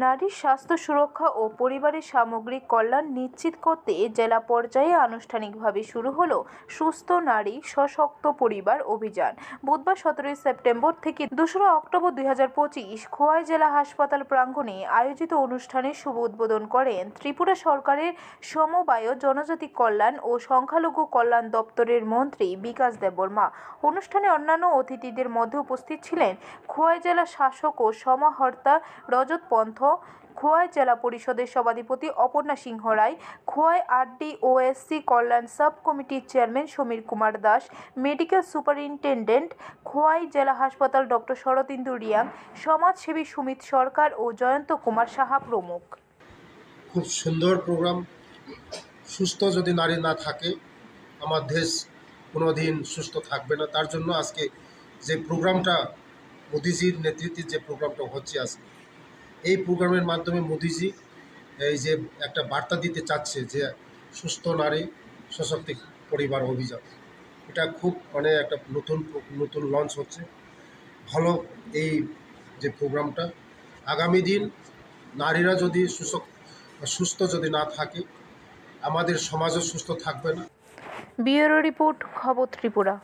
নারীর স্বাস্থ্য সুরক্ষা ও পরিবারের সামগ্রিক কল্যাণ নিশ্চিত করতে জেলা পর্যায়ে আনুষ্ঠানিকভাবে শুরু হলো সুস্থ নারী সশক্ত পরিবার অভিযান। বুধবার সতেরোই সেপ্টেম্বর থেকে দোসরা অক্টোবর দুই হাজার পঁচিশ খোয়াই জেলা হাসপাতাল প্রাঙ্গণে আয়োজিত অনুষ্ঠানে শুভ উদ্বোধন করেন ত্রিপুরা সরকারের সমবায় জনজাতি কল্যাণ ও সংখ্যালঘু কল্যাণ দপ্তরের মন্ত্রী বিকাশ দেববর্মা অনুষ্ঠানে অন্যান্য অতিথিদের মধ্যে উপস্থিত ছিলেন খোয়াই জেলা শাসক ও সমাহর্তা রজত পন্থ খোয়াই জেলা পরিষদের সভাধিপতি অপর্ণা সিংহ রায়, খোয়াই আরডি ওএসসি কল্যাণ সাব কমিটির chairman Samir Kumar Das, medical superintendent, Khowai জেলা হাসপাতাল ডক্টর শরদিন্দু রিয়াং, সমাজসেবী সুমিত সরকার ও জয়ন্ত কুমার সাহা প্রমুখ। খুব সুন্দর প্রোগ্রাম। সুস্থ যদি নারী না থাকে, আমার দেশ কোনো দিন সুস্থ থাকবে না। তার জন্য আজকে যে প্রোগ্রামটা মোদিজির নেতৃত্বে যে প্রোগ্রামটা হচ্ছে আজকে এই প্রোগ্রামের মাধ্যমে মোদিজি এই যে একটা বার্তা দিতে চাচ্ছে যে সুস্থ নারী, সশক্তি পরিবার অভিযান। এটা খুব মানে একটা নতুন নতুন লঞ্চ হচ্ছে। ভালো এই যে প্রোগ্রামটা। আগামী দিন নারীরা যদি সুসক, সুস্থ যদি না থাকে, আমাদের সমাজও সুস্থ থাকবে না। ব্যুরো রিপোর্ট, খবর ত্রিপুরা।